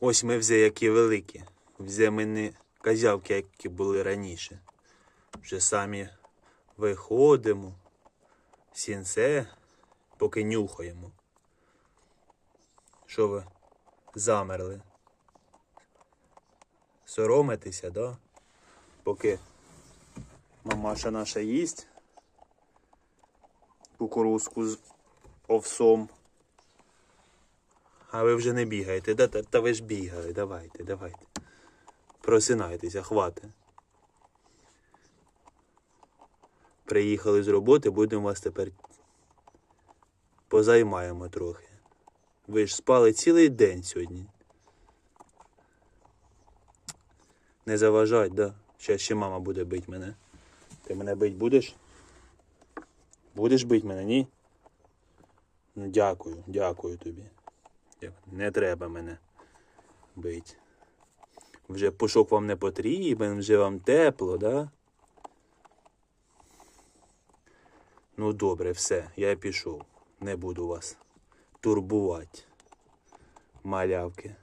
Ось ми вже які великі. Вже ми не козявки, які були раніше. Вже самі виходимо, сінце, поки нюхаємо. Що ви замерли? Соромитеся, да? Поки мамаша наша їсть кукурузку з овсом. А ви вже не бігаєте, да? Та, та ви ж бігали, давайте, давайте. Просинайтеся, хвати. Приїхали з роботи, будемо вас тепер позаймаємо трохи. Ви ж спали цілий день сьогодні. Не заважать, да? Щас ще мама буде бить мене. Ти мене бить будеш? Будеш бить мене, ні? Ну, дякую, дякую тобі. Не треба мене бить. Вже пушок вам не потрібен, вже вам тепло, да? Ну добре, все, я пішов. Не буду вас турбувати. Малявки.